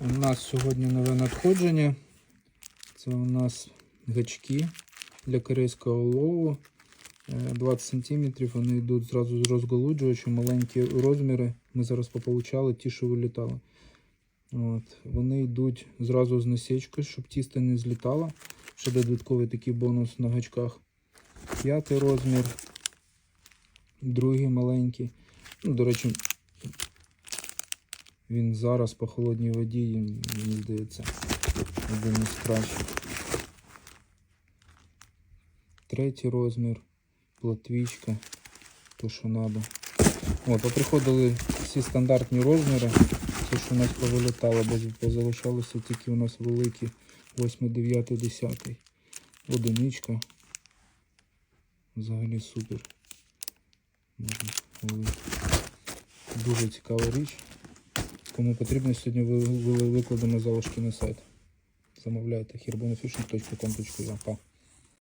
У нас сьогодні нове надходження. Це у нас гачки для корейського лову. Е, 20 см. Вони йдуть зразу з розголуджувачем, маленькі розміри. Ми зараз пополучали ті, що вилітали. От. Вони йдуть зразу з насічкою, щоб тісто не злітало. Ще додатковий такий бонус на гачках. П'ятий розмір, другий маленький. Ну, до речі, він зараз по холодній воді, мені здається, один із кращих. Третій розмір, платвічка, то що треба. О, поприходили всі стандартні розміри. Те, що у нас повилітало, бо позалишалося тільки у нас великі 8, 9, 10. Одиничка. Взагалі супер. Дуже цікава річ. Кому потрібно, сьогодні ви- ви- викладемо залишки на сайт. Замовляйте. Па.